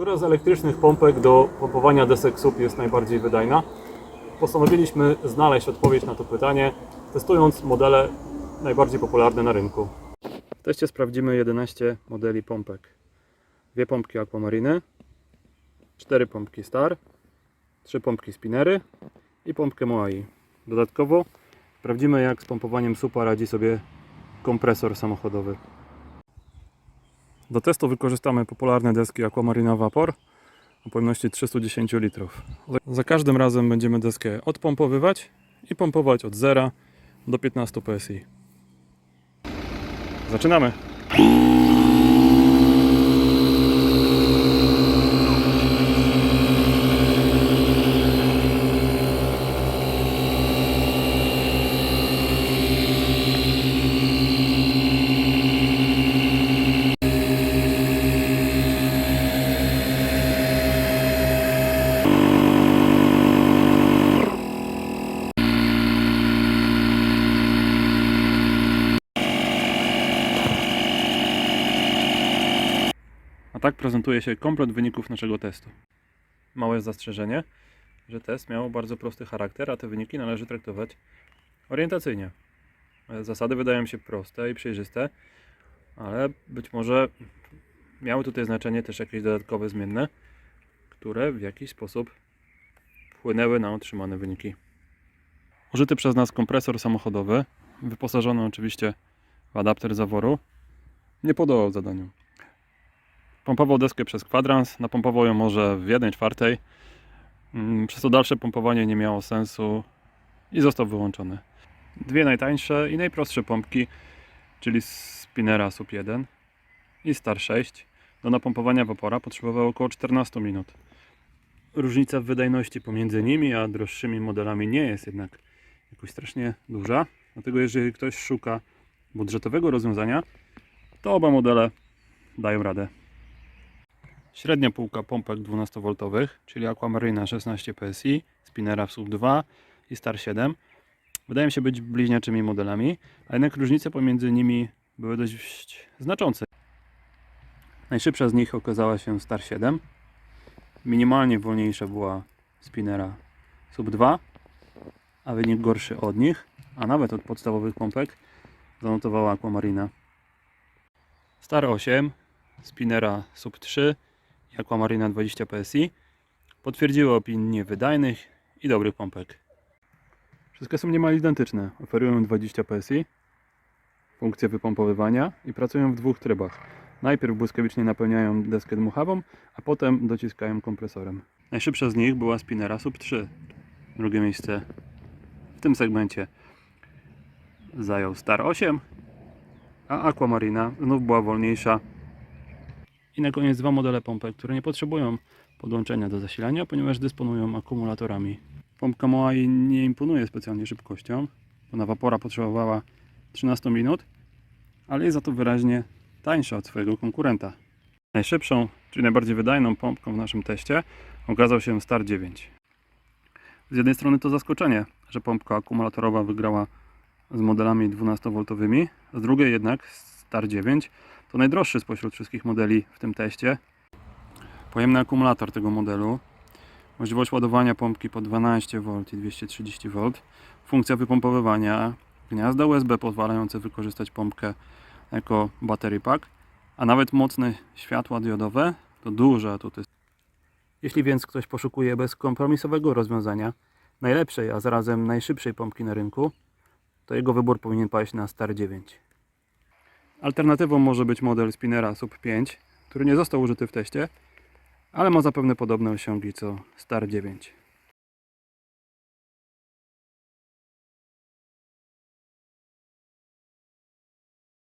Która z elektrycznych pompek do pompowania desek SUP jest najbardziej wydajna? Postanowiliśmy znaleźć odpowiedź na to pytanie, testując modele najbardziej popularne na rynku. W teście sprawdzimy 11 modeli pompek. Dwie pompki Aquamariny, cztery pompki Star, trzy pompki Spinery i pompkę Moai. Dodatkowo sprawdzimy jak z pompowaniem supa radzi sobie kompresor samochodowy. Do testu wykorzystamy popularne deski Aquamarina Vapor o pojemności 310 litrów. Za- każdym razem będziemy deskę odpompowywać i pompować od 0 do 15 psi. Zaczynamy! Tak prezentuje się komplet wyników naszego testu. Małe zastrzeżenie, że test miał bardzo prosty charakter, a te wyniki należy traktować orientacyjnie. Zasady wydają się proste i przejrzyste, ale być może miały tutaj znaczenie też jakieś dodatkowe zmienne, które w jakiś sposób wpłynęły na otrzymane wyniki. Użyty przez nas kompresor samochodowy, wyposażony oczywiście w adapter zaworu, nie podołał zadaniu. Pompował deskę przez kwadrans, napompował ją może w 1 czwartej. Mm, Przez to dalsze pompowanie nie miało sensu i został wyłączony. Dwie najtańsze i najprostsze pompki, czyli Spinera Sub 1 i Star 6 do napompowania wapora potrzebowały około 14 minut. Różnica w wydajności pomiędzy nimi a droższymi modelami nie jest jednak jakoś strasznie duża. Dlatego jeżeli ktoś szuka budżetowego rozwiązania, to oba modele dają radę. Średnia półka pompek 12V, czyli Aquamarina 16 PSI, Spinera Sub 2 i Star 7 wydają się być bliźniaczymi modelami, a jednak różnice pomiędzy nimi były dość znaczące. Najszybsza z nich okazała się Star 7, minimalnie wolniejsza była Spinera Sub 2, a wynik gorszy od nich, a nawet od podstawowych pompek zanotowała Aquamarina. Star 8, Spinera Sub 3 i Aquamarina 20 PSI potwierdziły opinię wydajnych i dobrych pompek. Wszystkie są niemal identyczne. Oferują 20 PSI, funkcję wypompowywania i pracują w dwóch trybach. Najpierw błyskawicznie napełniają deskę dmuchawą, a potem dociskają kompresorem. Najszybsza z nich była Spinera Sub 3. Drugie miejsce w tym segmencie zajął Star 8, a Aquamarina znów była wolniejsza i na koniec dwa modele pompek, które nie potrzebują podłączenia do zasilania, ponieważ dysponują akumulatorami. Pompka Moai nie imponuje specjalnie szybkością, bo na Vapora potrzebowała 13 minut, ale jest za to wyraźnie tańsza od swojego konkurenta. Najszybszą, czyli najbardziej wydajną pompką w naszym teście okazał się Star 9. Z jednej strony to zaskoczenie, że pompka akumulatorowa wygrała z modelami 12V, z drugiej jednak Star 9 to najdroższy spośród wszystkich modeli w tym teście. Pojemny akumulator tego modelu, możliwość ładowania pompki po 12V i 230V, funkcja wypompowywania, gniazda USB pozwalające wykorzystać pompkę jako battery pack, a nawet mocne światła diodowe to duże atuty. Jeśli więc ktoś poszukuje bezkompromisowego rozwiązania, najlepszej, a zarazem najszybszej pompki na rynku, to jego wybór powinien paść na Star 9. Alternatywą może być model Spinera Sub 5, który nie został użyty w teście, ale ma zapewne podobne osiągi co Star 9.